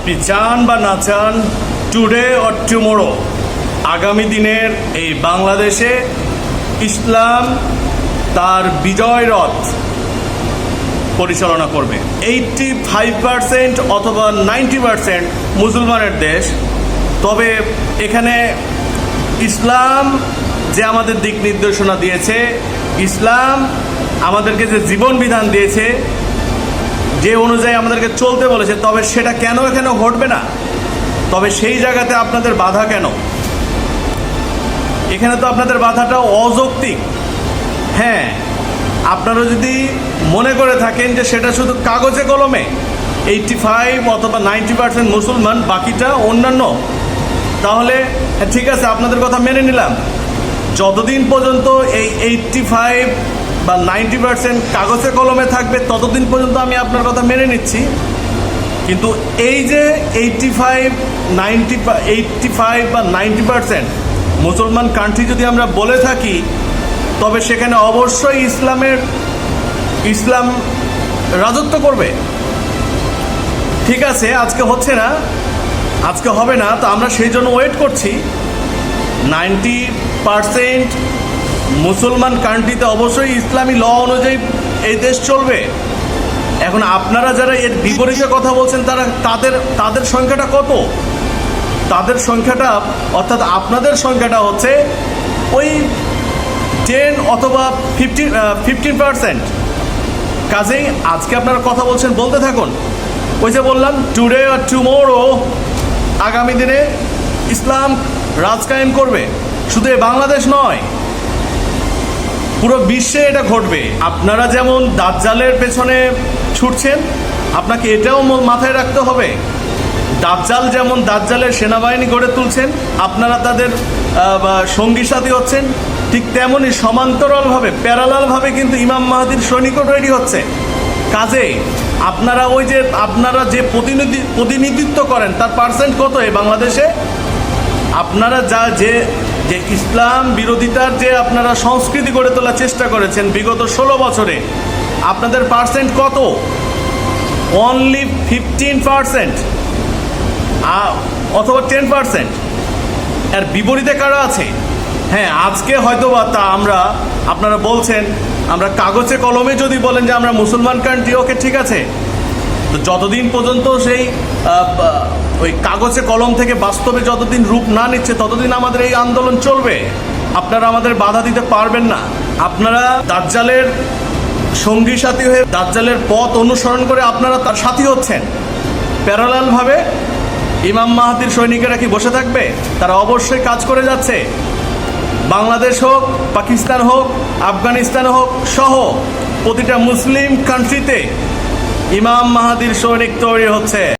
আপনি চান বা না চান টুডে অর টুমোরো আগামী দিনের এই বাংলাদেশে ইসলাম তার বিজয় রথ পরিচালনা করবে। এইটটি ফাইভ পার্সেন্ট অথবা নাইনটি পার্সেন্ট মুসলমানের দেশ। তবে এখানে ইসলাম যে আমাদের দিক নির্দেশনা দিয়েছে, ইসলাম আমাদেরকে যে জীবন বিধান দিয়েছে যে অনুযায়ী আমাদেরকে চলতে বলেছে তবে সেটা কেন এখানে ঘটবে না? তবে সেই জায়গাতে আপনাদের বাধা কেন? এখানে তো আপনাদের বাধাটা অযৌক্তিক। হ্যাঁ আপনারা যদি মনে করে থাকেন যে সেটা শুধু কাগজে কলমে এইটটি ফাইভ অথবা নাইনটি পার্সেন্ট মুসলমান বাকিটা অন্যান্য তাহলে হ্যাঁ, ঠিক আছে আপনাদের কথা মেনে নিলাম। যতদিন পর্যন্ত এই এইটটি ফাইভ বা নাইনটি পার্সেন্ট কাগজে কলমে থাকবে, ততদিন পর্যন্ত আমি আপনার কথা মেনে নিচ্ছি। কিন্তু এই যে eighty five ninety eighty five বা নাইনটি পার্সেন্ট মুসলমান কান্ট্রি যদি আমরা বলে থাকি, তবে সেখানে অবশ্যই ইসলামের, ইসলাম রাজত্ব করবে। ঠিক আছে, আজকে হচ্ছে না, আজকে হবে না, তো আমরা সেই জন্য ওয়েট করছি। নাইনটি পারসেন্ট মুসলমান কান্ট্রিতে অবশ্যই ইসলামী ল অনুযায়ী এই দেশ চলবে। এখন আপনারা যারা এর বিপরীতে কথা বলছেন, তারা তাদের তাদের সংখ্যাটা কত? তাদের সংখ্যাটা, অর্থাৎ আপনাদের সংখ্যাটা হচ্ছে ওই টেন অথবা ফিফটিন ফিফটিন পার্সেন্ট কাজেই আজকে আপনারা কথা বলছেন, বলতে থাকুন। ওই যে বললাম টুডে আর টুমোরো আগামী দিনে ইসলাম রাজ করবে। শুধু বাংলাদেশ নয় পুরো বিশ্বে এটা ঘটবে। আপনারা যেমন দাজ্জালের পেছনে ছুটছেন, আপনাকে এটাও মাথায় রাখতে হবে। দাজ্জাল যেমন দাজ্জালের সেনাবাহিনী গড়ে তুলছেন, আপনারা তাদের সঙ্গী সাথী হচ্ছেন, ঠিক তেমনই সমান্তরালভাবে, প্যারালালভাবে কিন্তু ইমাম মাহাদির সৈনিকও রেডি হচ্ছে। কাজে, আপনারা ওই যে, আপনারা যে প্রতিনিধি, প্রতিনিধিত্ব করেন, তার পার্সেন্ট কত এই বাংলাদেশে? আপনারা যা যে যে ইসলাম বিরোধিতার যে আপনারা সংস্কৃতি গড়ে তোলার চেষ্টা করেছেন বিগত ষোলো বছরে, আপনাদের পার্সেন্ট কত? অনলি ফিফটিন পার্সেন্ট অথবা টেন পার্সেন্ট এর বিপরীতে কারা আছে? হ্যাঁ আজকে হয়তো বা তা আমরা, আপনারা বলছেন, আমরা কাগজে কলমে যদি বলেন যে আমরা মুসলমান কান্ট্রি ওকে ঠিক আছে। তো যতদিন পর্যন্ত সেই ওই কাগজে কলম থেকে বাস্তবে যতদিন রূপ না নিচ্ছে, ততদিন আমাদের এই আন্দোলন চলবে। আপনারা আমাদের বাধা দিতে পারবেন না। আপনারা দাজ্জালের সঙ্গী সাথী হয়ে দাজ্জালের পথ অনুসরণ করে আপনারা তার সাথী হচ্ছেন। প্যারালালভাবে ইমাম মাহাতির সৈনিকেরা কি বসে থাকবে? তারা অবশ্যই কাজ করে যাচ্ছে। বাংলাদেশ হোক, পাকিস্তান হোক, আফগানিস্তান হোক, সহ প্রতিটা মুসলিম কান্ট্রিতে ইমাম মাহাদির সৈনিক তৈরি হচ্ছে।